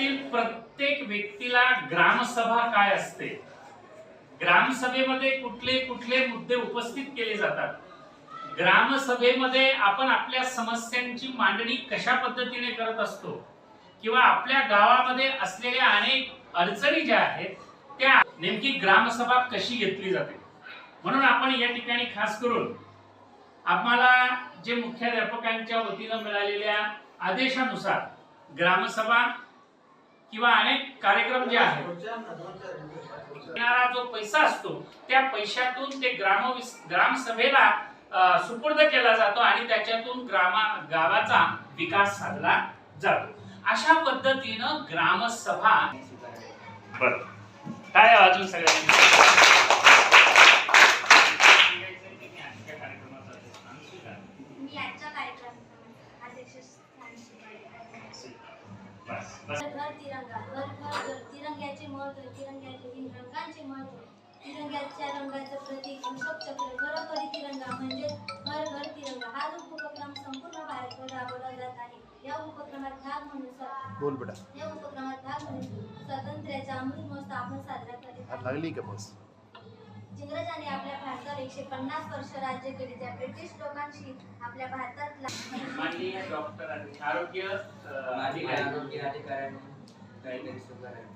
समाजातील प्रत्येक व्यक्तीला ग्रामसभा काय असते? ग्रामसभेमध्ये कुठले कुठले मुद्दे उपस्थित केले जातात? ग्रामसभेमध्ये आपण आपल्या समस्यांची मांडणी कशा पद्धतीने करत असतो? किंवा आपल्या गावामध्ये असलेल्या अनेक अडचणी ज्या आहेत त्या नेमकी ग्रामसभा कशी घेतली जाते? म्हणून आपण या ठिकाणी खास करून आम्हाला जे मुख्याध्यापकांच्या वतीनं मिळालेल्या आदेशानुसार ग्रामसभा किंवा अनेक कार्यक्रम जे आहेत येणारा जो पैसा असतो त्या पैशातून ते ग्राम ग्रामसभेला सुपूर्द केला जातो आणि त्याच्यातून ग्रामा गावाचा विकास साधला जातो. अशा पद्धतीनं ग्रामसभा बर. काय अजून सगळ्यांनी बस बस घर तिरंगा घर घर घर तिरंग्याचे महत्त्व तिरंग्याचे तीन रंगांचे महत्त्व तिरंग्याच्या रंगाचं प्रतीक अशोक चक्र घरोघरी तिरंगा म्हणजे घर घर तिरंगा हा जो उपक्रम संपूर्ण भारतभर राबवला जात आहे या उपक्रमात भाग म्हणून बोल बेटा. या उपक्रमात भाग म्हणून स्वातंत्र्याचा अमृत महोत्सव आपण साजरा करीत लागली का बस? इंग्रजांनी आपल्या भारतावर एकशे पन्नास वर्ष राज्य केले. त्या ब्रिटिश लोकांशी आपल्या भारतातला डॉक्टर आणि आरोग्य अधिकारी. आरोग्य अधिकाऱ्यांनी काहीतरी सुद्धा आहे